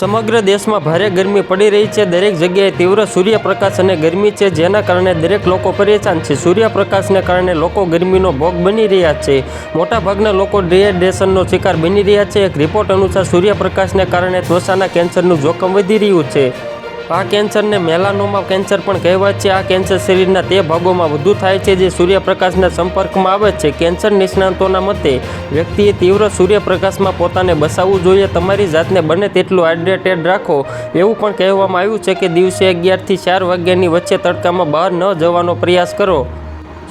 સમગ્ર દેશમાં ભારે ગરમી પડી રહી છે. દરેક જગ્યાએ તીવ્ર સૂર્યપ્રકાશ અને ગરમી છે, જેના કારણે દરેક લોકો પરેશાન છે. સૂર્યપ્રકાશને કારણે લોકો ગરમીનો ભોગ બની રહ્યા છે. મોટાભાગના લોકો ડિહાઇડ્રેશનનો શિકાર બની રહ્યા છે. એક રિપોર્ટ અનુસાર સૂર્યપ્રકાશને કારણે ત્વચાના કેન્સરનું જોખમ વધી રહ્યું છે. આ કેન્સરને મેલાનોમા કેન્સર પણ કહેવાય છે. આ કેન્સર શરીરના તે ભાગોમાં વધુ થાય છે જે સૂર્યપ્રકાશના સંપર્કમાં આવે છે. કેન્સર નિષ્ણાતોના મતે, વ્યક્તિએ તીવ્ર સૂર્યપ્રકાશમાં પોતાને બસાવવું જોઈએ. તમારી જાતને બને તેટલું હાઇડ્રેટેડ રાખો. એવું પણ કહેવામાં આવ્યું છે કે દિવસે અગિયારથી ચાર વાગ્યાની વચ્ચે તડકામાં બહાર ન જવાનો પ્રયાસ કરો.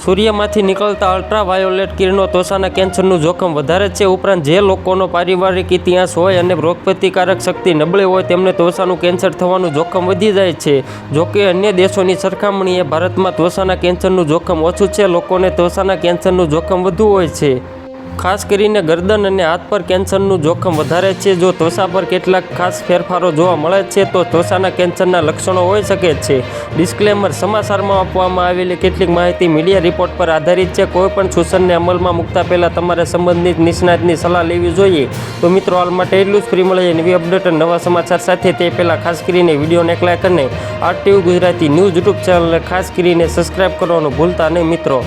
સૂર્યમાંથી નીકળતા અલ્ટ્રાવાયોલેટ કિરણો ત્વચાના કેન્સરનું જોખમ વધારે છે. ઉપરાંત જે લોકોનો પારિવારિક ઇતિહાસ હોય અને રોગપ્રતિકારક શક્તિ નબળી હોય તેમને ત્વચાનું કેન્સર થવાનું જોખમ વધી જાય છે. જોકે અન્ય દેશોની સરખામણીએ ભારતમાં ત્વચાના કેન્સરનું જોખમ ઓછું છે. લોકોને ત્વચાના કેન્સરનું જોખમ વધુ હોય છે. ખાસ કરીને ગરદન અને હાથ પર કેન્સરનું જોખમ વધારે છે. જો ત્વચા પર કેટલાક ખાસ ફેરફારો જોવા મળે છે, તો ત્વચાના કેન્સરના લક્ષણો હોઈ શકે છે. ડિસ્ક્લેમર સમાચારમાં આપવામાં આવેલી કેટલીક માહિતી મીડિયા રિપોર્ટ પર આધારિત છે. કોઈપણ સૂચનને અમલમાં મૂકતા પહેલાં તમારે સંબંધિત નિષ્ણાતની સલાહ લેવી જોઈએ. તો મિત્રો, હાલ માટે એટલું જ. ફ્રી મળે નવી અપડેટ અને નવા સમાચાર સાથે. તે પહેલાં ખાસ કરીને વિડીયોને એક લાઈક અને આરટીવી ગુજરાતી ન્યૂઝ યુટ્યુબ ચેનલને ખાસ કરીને સબસ્ક્રાઈબ કરવાનું ભૂલતા નહીં મિત્રો.